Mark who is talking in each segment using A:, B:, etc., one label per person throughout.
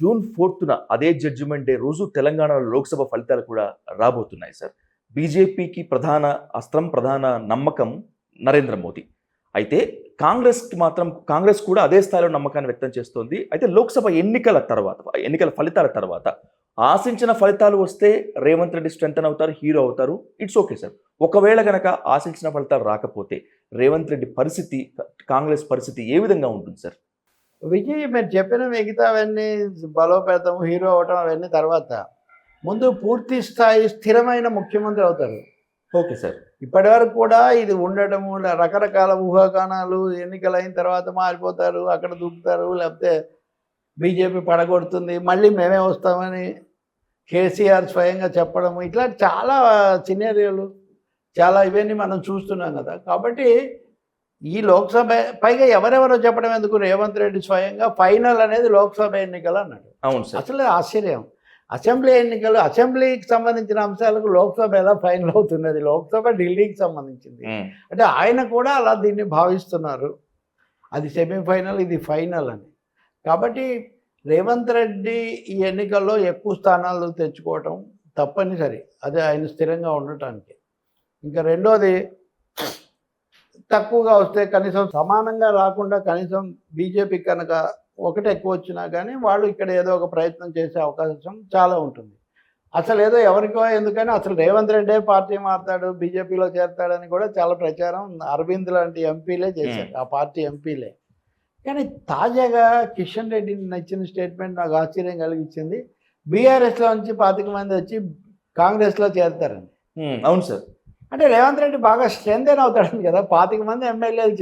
A: June ఫోర్త్న అదే judgement day రోజు తెలంగాణలో లోక్సభ ఫలితాలు కూడా రాబోతున్నాయి సార్. బీజేపీకి ప్రధాన అస్త్రం ప్రధాన నమ్మకం నరేంద్ర మోదీ. అయితే కాంగ్రెస్కి మాత్రం కాంగ్రెస్ కూడా అదే స్థాయిలో నమ్మకాన్ని వ్యక్తం చేస్తోంది. అయితే లోక్సభ ఎన్నికల తర్వాత ఎన్నికల ఫలితాల తర్వాత ఆశించిన ఫలితాలు వస్తే రేవంత్ రెడ్డి స్ట్రెంగ్తన్ అవుతారు హీరో అవుతారు. It's okay sir. ఒకవేళ గనక ఆశించిన ఫలితాలు రాకపోతే రేవంత్ రెడ్డి పరిస్థితి కాంగ్రెస్ పరిస్థితి ఏ విధంగా ఉంటుంది సార్?
B: విజయ్ మీరు చెప్పిన మిగతా అవన్నీ బలోపేతం హీరో అవటం అవన్నీ తర్వాత. ముందు పూర్తి స్థాయి స్థిరమైన ముఖ్యమంత్రి అవుతారు.
A: Okay sir.
B: ఇప్పటి వరకు కూడా ఇది ఉండటము రకరకాల ఊహాగానాలు ఎన్నికలు అయిన తర్వాత మారిపోతారు అక్కడ దూకుతారు లేకపోతే బీజేపీ పడగొడుతుంది మళ్ళీ మేమే వస్తామని కేసీఆర్ స్వయంగా చెప్పడము ఇట్లాంటి చాలా సినేరియోలు చాలా ఇవన్నీ మనం చూస్తున్నాం కదా. కాబట్టి ఈ లోక్సభ పైగా ఎవరెవరో చెప్పడం ఎందుకు? రేవంత్ రెడ్డి స్వయంగా ఫైనల్ అనేది లోక్సభ ఎన్నికలు అన్నాడు.
A: అవును సార్.
B: అసలు ఆశ్చర్యం. అసెంబ్లీ ఎన్నికలు అసెంబ్లీకి సంబంధించిన అంశాలకు లోక్సభ ఎలా ఫైనల్ అవుతున్నది? లోక్సభ ఢిల్లీకి సంబంధించింది. అంటే ఆయన కూడా అలా దీన్ని భావిస్తున్నారు. అది సెమీఫైనల్ ఇది ఫైనల్ అని. కాబట్టి రేవంత్ రెడ్డి ఈ ఎన్నికల్లో ఎక్కువ స్థానాలు తెచ్చుకోవటం తప్పనిసరి. అదే ఆయన స్థిరంగా ఉండటానికి. ఇంకా రెండోది తక్కువగా వస్తే కనీసం సమానంగా రాకుండా కనీసం బీజేపీ కనుక ఒకటి ఎక్కువ వచ్చినా కానీ వాళ్ళు ఇక్కడ ఏదో ఒక ప్రయత్నం చేసే అవకాశం చాలా ఉంటుంది. అసలు ఏదో ఎవరికో ఎందుకని అసలు రేవంత్ రెడ్డే పార్టీ మారుతాడు బీజేపీలో చేరతాడని కూడా చాలా ప్రచారం అరవింద్ లాంటి ఎంపీలే చేశారు. ఆ పార్టీ ఎంపీలే. కానీ తాజాగా కిషన్ రెడ్డిని నచ్చిన స్టేట్మెంట్ నాకు ఆశ్చర్యం కలిగించింది. బీఆర్ఎస్లో నుంచి పాతిక మంది వచ్చి కాంగ్రెస్లో చేరతారని.
A: ఉమ్, అవును సార్.
B: అంటే రేవంత్ రెడ్డి బాగా స్ట్రెంగ్ అవుతాడని కదా పాతిక మంది ఎమ్మెల్యేలు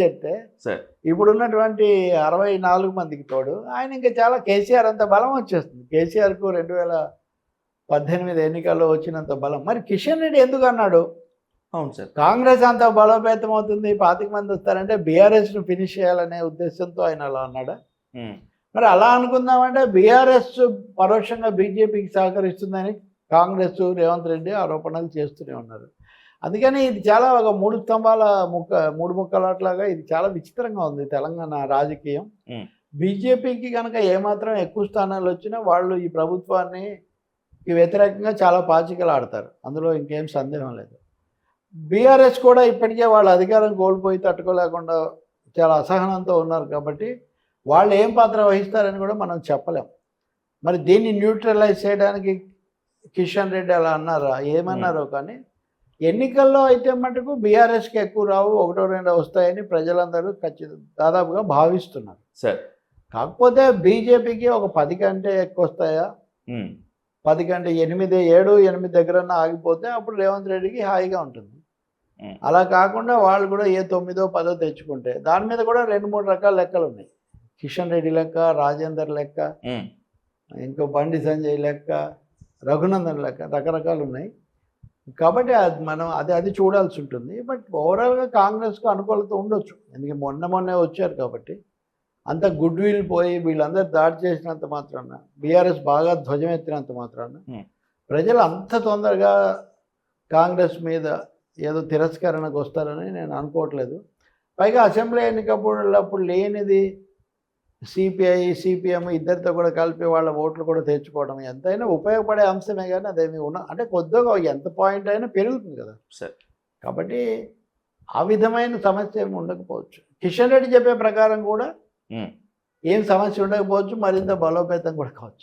A: సార్.
B: ఇప్పుడున్నటువంటి అరవై నాలుగు మందికి తోడు ఆయన ఇంకా చాలా కేసీఆర్ అంత బలం వచ్చేస్తుంది. కేసీఆర్కు రెండు వేల పద్దెనిమిది ఎన్నికల్లో వచ్చినంత బలం. మరి కిషన్ రెడ్డి ఎందుకు అన్నాడు?
A: అవును సార్.
B: కాంగ్రెస్ అంత బలోపేతం అవుతుంది పాతిక మంది వస్తారంటే బీఆర్ఎస్ను ఫినిష్ చేయాలనే ఉద్దేశంతో ఆయన అలా అన్నాడా? మరి అలా అనుకుందామంటే బీఆర్ఎస్ పరోక్షంగా బీజేపీకి సహకరిస్తుందని కాంగ్రెస్ రేవంత్ రెడ్డి ఆరోపణలు చేస్తూనే ఉన్నారు. అందుకని ఇది చాలా ఒక మూడు స్తంభాల ముక్క మూడు ముక్కలాట్లాగా ఇది చాలా విచిత్రంగా ఉంది తెలంగాణ రాజకీయం. బీజేపీకి కనుక ఏమాత్రం ఎక్కువ స్థానాలు వచ్చినా వాళ్ళు ఈ ప్రభుత్వాన్ని వ్యతిరేకంగా చాలా పాచికలు ఆడతారు అందులో ఇంకేం సందేహం లేదు. బీఆర్ఎస్ కూడా ఇప్పటికే వాళ్ళ అధికారం కోల్పోయి తట్టుకోలేకుండా చాలా అసహనంతో ఉన్నారు కాబట్టి వాళ్ళు ఏం పాత్ర వహిస్తారని కూడా మనం చెప్పలేం. మరి దీన్ని న్యూట్రలైజ్ చేయడానికి కిషన్ రెడ్డి అలా అన్నారా? ఏమన్నారో కానీ ఎన్నికల్లో అయితే మటుకు బీఆర్ఎస్కి ఎక్కువ రావు ఒకటో రెండో వస్తాయని ప్రజలందరూ ఖచ్చితంగా దాదాపుగా భావిస్తున్నారు.
A: సార్.
B: కాకపోతే బీజేపీకి ఒక పది కంటే ఎక్కువ వస్తాయా? పది కంటే ఎనిమిది ఏడు ఎనిమిది దగ్గరన్నా ఆగిపోతే అప్పుడు రేవంత్ రెడ్డికి హాయిగా ఉంటుంది. అలా కాకుండా వాళ్ళు కూడా ఏ తొమ్మిదో పదో తెచ్చుకుంటే దాని మీద కూడా రెండు మూడు రకాల లెక్కలు ఉన్నాయి. కిషన్ రెడ్డి లెక్క రాజేందర్ లెక్క ఇంకో బండి సంజయ్ లెక్క రఘునందన్ లెక్క రకరకాలు ఉన్నాయి. కాబట్టి అది మనం అది అది చూడాల్సి ఉంటుంది. బట్ ఓవరాల్గా కాంగ్రెస్కు అనుకూలత ఉండొచ్చు. ఎందుకంటే మొన్న మొన్నే వచ్చారు కాబట్టి. అంత గుడ్ విల్ పోయి వీళ్ళందరూ దాడి చేసినంత మాత్రాన బీఆర్ఎస్ బాగా ధ్వజమెత్తినంత మాత్రాన
A: Hmm.
B: ప్రజలు అంత తొందరగా కాంగ్రెస్ మీద ఏదో తిరస్కరణకు వస్తారని నేను అనుకోవట్లేదు. పైగా అసెంబ్లీ ఎన్నికప్పుడు లేనిది సిపిఐ సిపిఎం ఇద్దరితో కూడా కలిపి వాళ్ళ ఓట్లు కూడా తెచ్చుకోవడం ఎంతైనా ఉపయోగపడే అంశమే కానీ అదేమి ఉన్న అంటే కొద్దిగా ఎంత పాయింట్ అయినా పెరుగుతుంది కదా.
A: సార్.
B: కాబట్టి ఆ విధమైన సమస్య ఏమి ఉండకపోవచ్చు. కిషన్ రెడ్డి చెప్పే ప్రకారం కూడా. ఏం సమస్య ఉండకపోవచ్చు మరింత బలోపేతం కూడా కావచ్చు.